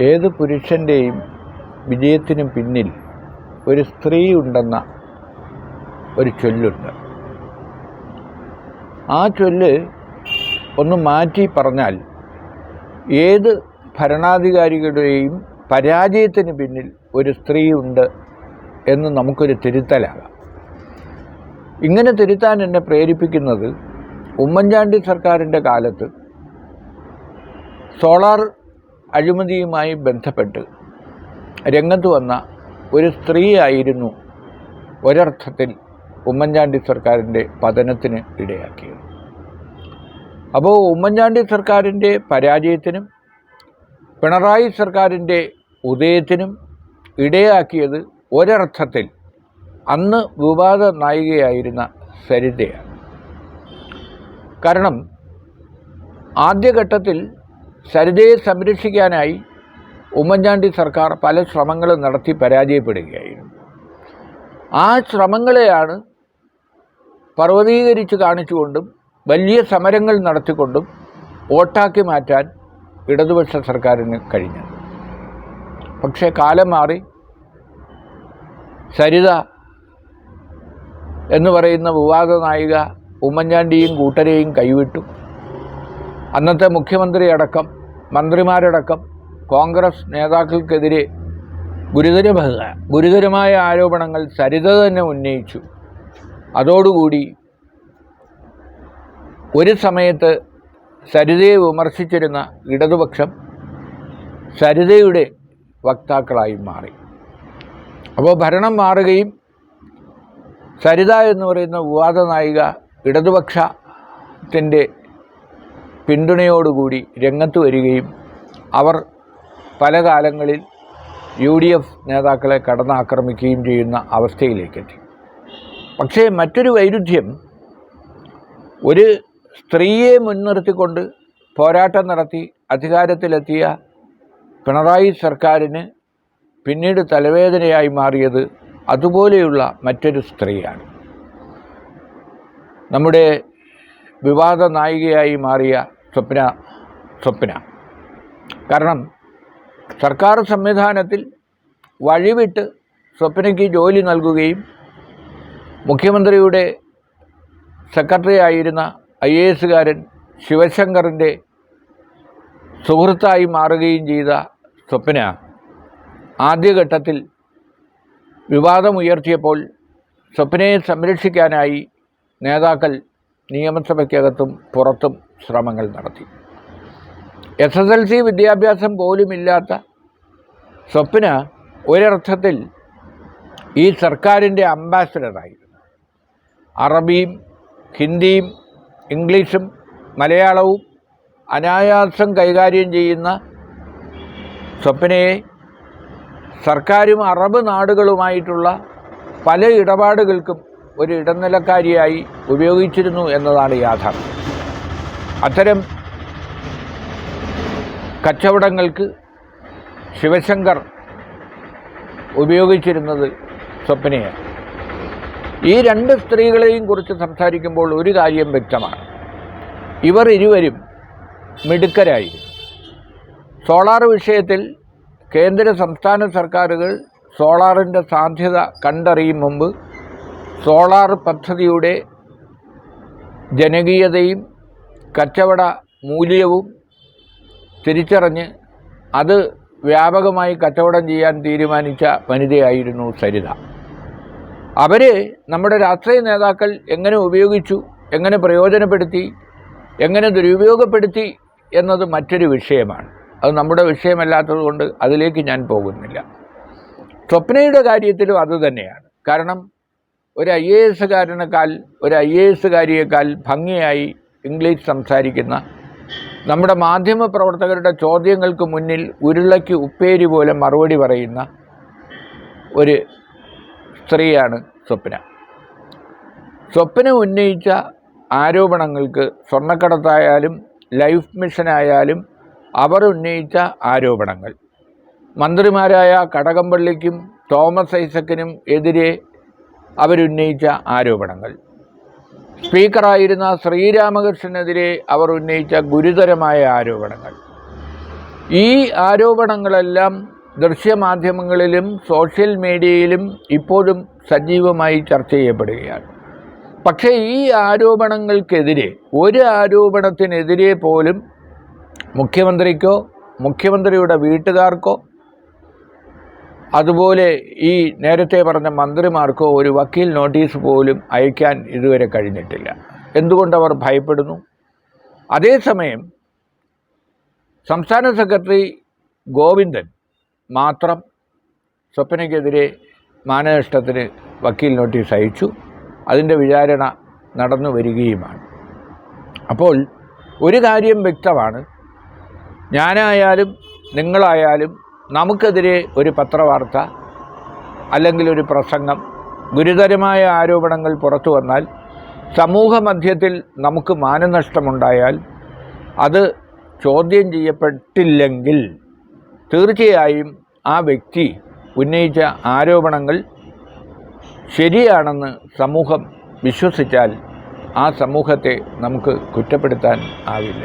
ഏത് പുരുഷന്റെയും വിജയത്തിനു പിന്നിൽ ഒരു സ്ത്രീ ഉണ്ടെന്ന ഒരു ചൊല്ലുണ്ട്. ആ ചൊല്ല് ഒന്ന് മാറ്റി പറഞ്ഞാൽ ഏത് ഭരണാധികാരികളുടെയും പരാജയത്തിന് പിന്നിൽ ഒരു സ്ത്രീ ഉണ്ട് എന്ന് നമുക്കൊരു തിരുത്തലാകാം. ഇങ്ങനെ തിരുത്താൻ എന്നെ പ്രേരിപ്പിക്കുന്നത് ഉമ്മൻചാണ്ടി സർക്കാരിന്റെ കാലത്ത് സോളാർ അഴിമതിയുമായി ബന്ധപ്പെട്ട് രംഗത്ത് വന്ന ഒരു സ്ത്രീയായിരുന്നു ഒരർത്ഥത്തിൽ ഉമ്മൻചാണ്ടി സർക്കാരിന്റെ പതനത്തിന് ഇടയാക്കിയത്. അപ്പോൾ ഉമ്മൻചാണ്ടി സർക്കാരിന്റെ പരാജയത്തിനും പിണറായി സർക്കാരിന്റെ ഉദയത്തിനും ഇടയാക്കിയത് ഒരർത്ഥത്തിൽ അന്ന് വിവാദ നായികയായിരുന്ന സരിതയാണ്. കാരണം ആദ്യഘട്ടത്തിൽ സരിതയെ സംരക്ഷിക്കാനായി ഉമ്മൻചാണ്ടി സർക്കാർ പല ശ്രമങ്ങളും നടത്തി പരാജയപ്പെടുകയായിരുന്നു. ആ ശ്രമങ്ങളെയാണ് പർവതീകരിച്ച് കാണിച്ചുകൊണ്ടും വലിയ സമരങ്ങൾ നടത്തിക്കൊണ്ടും വോട്ടാക്കി മാറ്റാൻ ഇടതുപക്ഷ സർക്കാരിന് കഴിഞ്ഞത്. പക്ഷേ കാലം മാറി സരിത എന്ന് പറയുന്ന വിവാദ നായിക ഉമ്മൻചാണ്ടിയും കൂട്ടരെയും കൈവിട്ടു. അന്നത്തെ മുഖ്യമന്ത്രി അടക്കം മന്ത്രിമാരടക്കം കോൺഗ്രസ് നേതാക്കൾക്കെതിരെ ഗുരുതര ഗുരുതരമായ ആരോപണങ്ങൾ സരിത തന്നെ ഉന്നയിച്ചു. അതോടുകൂടി ഒരു സമയത്ത് സരിതയെ വിമർശിച്ചിരുന്ന ഇടതുപക്ഷം സരിതയുടെ വക്താക്കളായി മാറി. അപ്പോൾ ഭരണം മാറുകയും സരിത എന്ന് പറയുന്ന വിവാദ നായിക ഇടതുപക്ഷത്തിന്റെ പിന്തുണയോടുകൂടി രംഗത്ത് വരികയും അവർ പല കാലങ്ങളിൽ യു ഡി എഫ് നേതാക്കളെ കടന്നാക്രമിക്കുകയും ചെയ്യുന്ന അവസ്ഥയിലേക്കെത്തി. പക്ഷേ മറ്റൊരു വൈരുദ്ധ്യം ഒരു സ്ത്രീയെ മുൻനിർത്തിക്കൊണ്ട് പോരാട്ടം നടത്തി അധികാരത്തിലെത്തിയ പിണറായി സർക്കാരിന് പിന്നീട് തലവേദനയായി മാറിയത് അതുപോലെയുള്ള മറ്റൊരു സ്ത്രീയാണ്. നമ്മുടെ വിവാദ നായികയായി മാറിയ സ്വപ്ന സ്വപ്ന. കാരണം സർക്കാർ സംവിധാനത്തിൽ വഴിവിട്ട് സ്വപ്നയ്ക്ക് ജോലി നൽകുകയും മുഖ്യമന്ത്രിയുടെ സെക്രട്ടറി ആയിരുന്ന ഐ എ എസുകാരൻ ശിവശങ്കറിന്റെ സുഹൃത്തായി മാറുകയും ചെയ്ത സ്വപ്ന ആദ്യഘട്ടത്തിൽ വിവാദമുയർത്തിയപ്പോൾ സ്വപ്നയെ സംരക്ഷിക്കാനായി നേതാക്കൾ നിയമസഭയ്ക്കകത്തും പുറത്തും ശ്രമങ്ങൾ നടത്തി. എസ് എസ് എൽ സി വിദ്യാഭ്യാസം പോലുമില്ലാത്ത സ്വപ്ന ഒരർത്ഥത്തിൽ ഈ സർക്കാരിന്റെ അംബാസഡറായിരുന്നു. അറബിയും ഹിന്ദിയും ഇംഗ്ലീഷും മലയാളവും അനായാസം കൈകാര്യം ചെയ്യുന്ന സ്വപ്നയെ സർക്കാരും അറബ് നാടുകളുമായിട്ടുള്ള പല ഇടപാടുകൾക്കും ഒരു ഇടനിലക്കാരിയായി ഉപയോഗിച്ചിരുന്നു എന്നതാണ് യാഥാർത്ഥ്യം. അത്തരം കച്ചവടങ്ങൾക്ക് ശിവശങ്കർ ഉപയോഗിച്ചിരുന്നത് സ്വപ്നയാണ്. ഈ രണ്ട് സ്ത്രീകളെയും കുറിച്ച് സംസാരിക്കുമ്പോൾ ഒരു കാര്യം വ്യക്തമാണ്. ഇവർ ഇരുവരും മിടുക്കരായിരുന്നു. സോളാർ വിഷയത്തിൽ കേന്ദ്ര സംസ്ഥാന സർക്കാരുകൾ സോളാറിന്റെ സാധ്യത കണ്ടറിയും മുമ്പ് സോളാർ പദ്ധതിയുടെ ജനകീയതയും കച്ചവട മൂല്യവും തിരിച്ചറിഞ്ഞ് അത് വ്യാപകമായി കച്ചവടം ചെയ്യാൻ തീരുമാനിച്ച വനിതയായിരുന്നു സരിത. അവർ നമ്മുടെ രാഷ്ട്രീയ നേതാക്കൾ എങ്ങനെ ഉപയോഗിച്ചു എങ്ങനെ പ്രയോജനപ്പെടുത്തി എങ്ങനെ ദുരുപയോഗപ്പെടുത്തി എന്നത് മറ്റൊരു വിഷയമാണ്. അത് നമ്മുടെ വിഷയമല്ലാത്തതുകൊണ്ട് അതിലേക്ക് ഞാൻ പോകുന്നില്ല. സ്വപ്നയുടെ കാര്യത്തിലും അതുതന്നെയാണ് കാരണം ഒരു ഐ എ എസുകാരനേക്കാൾ ഒരു ഐ എ എസുകാരിയേക്കാൾ ഭംഗിയായി ഇംഗ്ലീഷ് സംസാരിക്കുന്ന നമ്മുടെ മാധ്യമ പ്രവർത്തകരുടെ ചോദ്യങ്ങൾക്ക് മുന്നിൽ ഉരുളയ്ക്ക് ഉപ്പേരി പോലെ മറുപടി പറയുന്ന ഒരു സ്ത്രീയാണ് സ്വപ്ന. സ്വപ്ന ഉന്നയിച്ച ആരോപണങ്ങൾക്ക് സ്വർണക്കടത്തായാലും ലൈഫ് മിഷനായാലും അവർ ഉന്നയിച്ച ആരോപണങ്ങൾ. മന്ത്രിമാരായ കടകംപള്ളിക്കും തോമസ് ഐസക്കിനും എതിരെ അവരുന്നയിച്ച ആരോപണങ്ങൾ. സ്പീക്കറായിരുന്ന ശ്രീരാമകൃഷ്ണനെതിരെ അവർ ഉന്നയിച്ച ഗുരുതരമായ ആരോപണങ്ങൾ. ഈ ആരോപണങ്ങളെല്ലാം ദൃശ്യമാധ്യമങ്ങളിലും സോഷ്യൽ മീഡിയയിലും ഇപ്പോഴും സജീവമായി ചർച്ച ചെയ്യപ്പെടുകയാണ്. പക്ഷേ ഈ ആരോപണങ്ങൾക്കെതിരെ ഒരു ആരോപണത്തിനെതിരെ പോലും മുഖ്യമന്ത്രിക്കോ മുഖ്യമന്ത്രിയുടെ വീട്ടുകാർക്കോ അതുപോലെ ഈ നേരത്തെ പറഞ്ഞ മന്ത്രിമാർക്കോ ഒരു വക്കീൽ നോട്ടീസ് പോലും അയക്കാൻ ഇതുവരെ കഴിഞ്ഞിട്ടില്ല. എന്തുകൊണ്ടവർ ഭയപ്പെടുന്നു? അതേസമയം സംസ്ഥാന സെക്രട്ടറി ഗോവിന്ദൻ മാത്രം സ്വപ്നയ്ക്കെതിരെ മാനനഷ്ടത്തിന് വക്കീൽ നോട്ടീസ് അയച്ചു. അതിന്റെ വിചാരണ നടന്നു വരികയുമാണ്. അപ്പോൾ ഒരു കാര്യം വ്യക്തമാണ്. ഞാനായാലും നിങ്ങളായാലും നമുക്കെതിരെ ഒരു പത്രവാർത്ത അല്ലെങ്കിൽ ഒരു പ്രസംഗം ഗുരുതരമായ ആരോപണങ്ങൾ പുറത്തു വന്നാൽ സമൂഹ മധ്യത്തിൽ നമുക്ക് മാനനഷ്ടമുണ്ടായാൽ അത് ചോദ്യം ചെയ്യപ്പെട്ടില്ലെങ്കിൽ തീർച്ചയായും ആ വ്യക്തി ഉന്നയിച്ച ആരോപണങ്ങൾ ശരിയാണെന്ന് സമൂഹം വിശ്വസിച്ചാൽ ആ സമൂഹത്തെ നമുക്ക് കുറ്റപ്പെടുത്താൻ ആവില്ല.